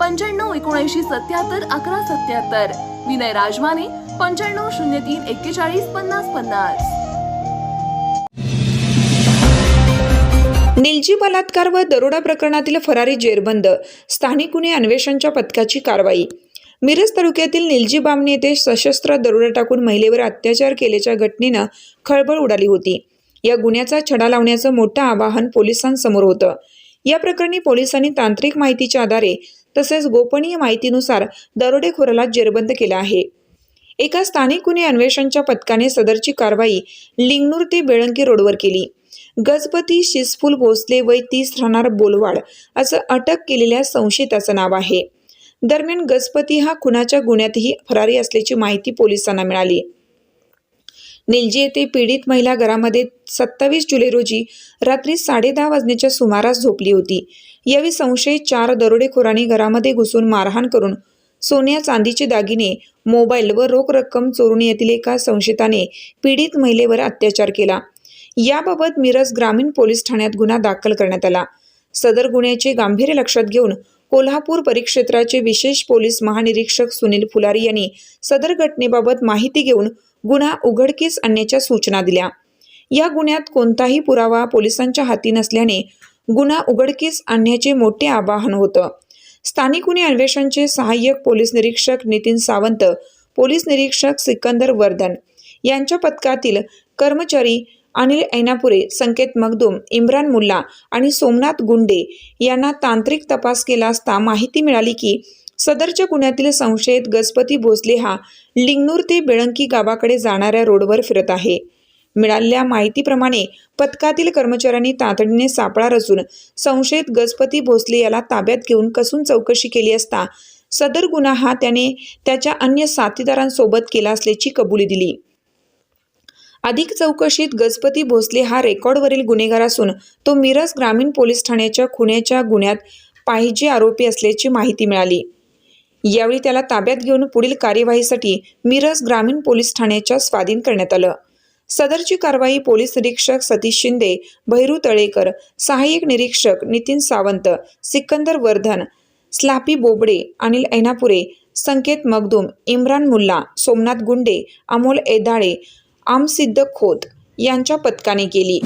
पंच्याण्णव एकोणऐंशी सत्याहत्तर अकरा सत्याहत्तर. विनय राजमाने पंच्याण्णव शून्य तीन एक्केचाळीस पन्नास पन्नास. निलजी बलात्कार व दरोडा प्रकरणातील फरारी जेरबंद. स्थानिक गुन्हे अन्वेषणच्या पथकाची कारवाई. मिरज तालुक्यातील निलजी बामणी येथे सशस्त्र दरोडा टाकून महिलेवर अत्याचार केल्याच्या घटनेनं खळबळ उडाली होती. या गुन्ह्याचा छडा लावण्याचं मोठं आवाहन पोलिसांसमोर होतं. या प्रकरणी पोलिसांनी तांत्रिक माहितीच्या आधारे तसेच गोपनीय माहितीनुसार दरोडेखोराला जेरबंद केला आहे. एका स्थानिक गुन्हे अन्वेषणच्या पथकाने सदरची कारवाई लिंगनूर ते बेळंकी रोडवर केली. गजपती शिसफुल भोसले वय तीस राहणार बोलवाड असं अटक केलेल्या संशयिताचं नाव आहे. दरम्यान गजपती हा खुनाच्या गुन्ह्यातही फरारी असल्याची माहिती पोलिसांना मिळाली. निलजी येथे पीडित महिला घरामध्ये सत्तावीस जुलै रोजी रात्री साडेदहा वाजण्याच्या सुमारास झोपली होती. यावेळी संशयित चार दरोडेखोरांनी घरामध्ये घुसून मारहाण करून सोन्या चांदीचे दागिने मोबाईल व रोख रक्कम चोरून येथील एका संशयिताने पीडित महिलेवर अत्याचार केला. याबाबत मिरज ग्रामीण पोलीस ठाण्यात गुन्हा दाखल करण्यात आला. सदर गुन्ह्याचे गांभीर्य लक्षात घेऊन कोल्हापूर परिक्षेत्राचे विशेष पोलीस महानिरीक्षक सुनील फुलारी यांनी सदर घटनेबाबत माहिती घेऊन गुन्हा उघडकीस आणण्याच्या सूचना दिल्या. या गुन्ह्यात कोणताही पुरावा पोलिसांच्या हाती नसल्याने गुन्हा उघडकीस आणण्याचे मोठे आवाहन होतं. स्थानिक गुन्हे अन्वेषणचे सहाय्यक पोलीस निरीक्षक नितीन सावंत पोलीस निरीक्षक सिकंदर वर्धन यांच्या पथकातील कर्मचारी अनिल ऐनापुरे संकेत मगदूम इम्रान मुल्ला आणि सोमनाथ गुंडे यांना तांत्रिक तपास केला असता माहिती मिळाली की सदरच्या गुन्ह्यातील संशयित गजपती भोसले हा लिंगनूर ते बेळंकी गावाकडे जाणाऱ्या रोडवर फिरत आहे. मिळालेल्या माहितीप्रमाणे पथकातील कर्मचाऱ्यांनी तातडीने सापळा रचून संशयित गजपती भोसले याला ताब्यात घेऊन कसून चौकशी केली असता सदर गुन्हा हा त्याने त्याच्या अन्य साथीदारांसोबत केला असल्याची कबुली दिली. अधिक चौकशीत गजपती भोसले हा रेकॉर्डवरील गुन्हेगार असून तो मिरज ग्रामीण पोलीस ठाण्याच्या खुन्याच्या गुन्ह्यात पाहिजे आरोपी असल्याची माहिती मिळाली. यावेळी त्याला ताब्यात घेऊन पुढील कार्यवाहीसाठी मिरज ग्रामीण पोलीस ठाण्याच्या स्वाधीन करण्यात आलं. सदरची कारवाई पोलीस निरीक्षक सतीश शिंदे भैरू तळेकर सहाय्यक निरीक्षक नितीन सावंत सिकंदर वर्धन स्लापी बोबडे अनिल ऐनापुरे संकेत मगदूम इम्रान मुल्ला सोमनाथ गुंडे अमोल एदाळे आमसिद्ध खोत यांच्या पथकाने केली.